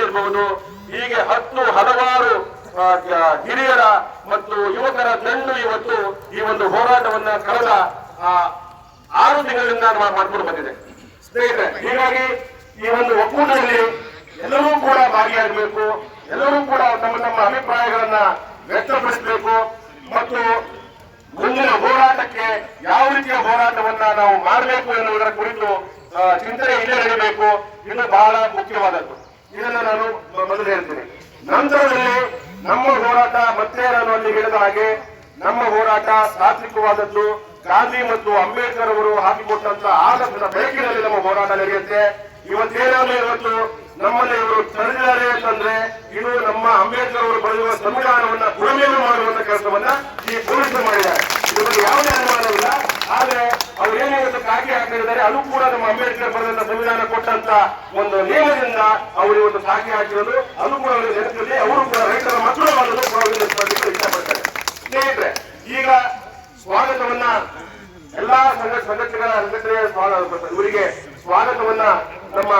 ಇರ್ಬೋದು. ಹೀಗೆ ಹತ್ತು ಹಲವಾರು ಹಿರಿಯರ ಮತ್ತು ಯುವಕರ ದಂಡು ಇವತ್ತು ಈ ಒಂದು ಹೋರಾಟವನ್ನ ಕಳೆದ ಆರು ತಿಂಗಳಿಂದ ಮಾಡ್ಕೊಂಡು ಬಂದಿದೆ. ಸ್ನೇಹಿತರೆ, ಹೀಗಾಗಿ ಈ ಒಂದು ಒಕ್ಕೂಟದಲ್ಲಿ ಎಲ್ಲರೂ ಕೂಡ ಭಾಗಿಯಾಗಬೇಕು. ಎಲ್ಲರೂ ಕೂಡ ತಮ್ಮ ತಮ್ಮ ಅಭಿಪ್ರಾಯಗಳನ್ನ ವ್ಯಕ್ತಪಡಿಸಬೇಕು. ಮತ್ತು ಮುಂದಿನ ಹೋರಾಟಕ್ಕೆ ಯಾವ ರೀತಿಯ ಹೋರಾಟವನ್ನ ನಾವು ಮಾಡಬೇಕು ಎನ್ನುವುದರ ಕುರಿತು ಚಿಂತನೆ ಇಲ್ಲೇ ನಡೆಯಬೇಕು. ಇದು ಬಹಳ ಮುಖ್ಯವಾದದ್ದು. ನಾನು ಮೊದಲು ಹೇಳ್ತೀನಿ. ನಂತರದಲ್ಲಿ ನಮ್ಮ ಹೋರಾಟ ಮತ್ತೆ ನಾನು ಅಲ್ಲಿ ಹೇಳಿದ ಹಾಗೆ ನಮ್ಮ ಹೋರಾಟ ತಾತ್ವಿಕವಾದದ್ದು. ಗಾಂಧಿ ಮತ್ತು ಅಂಬೇಡ್ಕರ್ ಅವರು ಹಾಕಿಕೊಟ್ಟಂತ ಆದರ್ಶದ ಬೆಳಕಿನಲ್ಲಿ ನಮ್ಮ ಹೋರಾಟ ನಡೆಯುತ್ತೆ. ಇವತ್ತೇನಾದ್ರೂ ಇವತ್ತು ನಮ್ಮಲ್ಲಿ ಇವರು ತಡೆದಿದ್ದಾರೆ ಅಂತಂದ್ರೆ, ಇದು ನಮ್ಮ ಅಂಬೇಡ್ಕರ್ ಅವರು ಬರೆಯುವ ಸಂವಿಧಾನವನ್ನ ದುರ್ಮೇಲು ಮಾಡುವಂತ ಕೆಲಸವನ್ನ ಈ ಹಾಕಿದ್ದಾರೆ ಅದು ಕೂಡ ನಮ್ಮ ಅಂಬೇಡ್ಕರ್ ಬರೆದಂತ ಸಂವಿಧಾನ ಕೊಟ್ಟಂತ ಒಂದು ನಿಯಮದಿಂದ ಅವರು ಒಂದು ಸಾಕಿ ಹಾಕಿರೋದು. ಅದು ಕೂಡ ಅವರಿಗೆ ನೆನಪಿದೆ. ಅವರು ಕೂಡ ರೈತರ ಮಕ್ಕಳು ಅವರಿಗೆ ನೆನಪಲ್ಲಿ ಇಷ್ಟಪಡ್ತಾರೆ. ಸ್ನೇಹಿತರೆ, ಈಗ ಸ್ವಾಗತವನ್ನ ಎಲ್ಲಾ ಸಂಘ ಸಂಘಟನೆಗಳ ಸ್ವಾಗತ ಇವರಿಗೆ ಸ್ವಾಗತವನ್ನ ನಮ್ಮ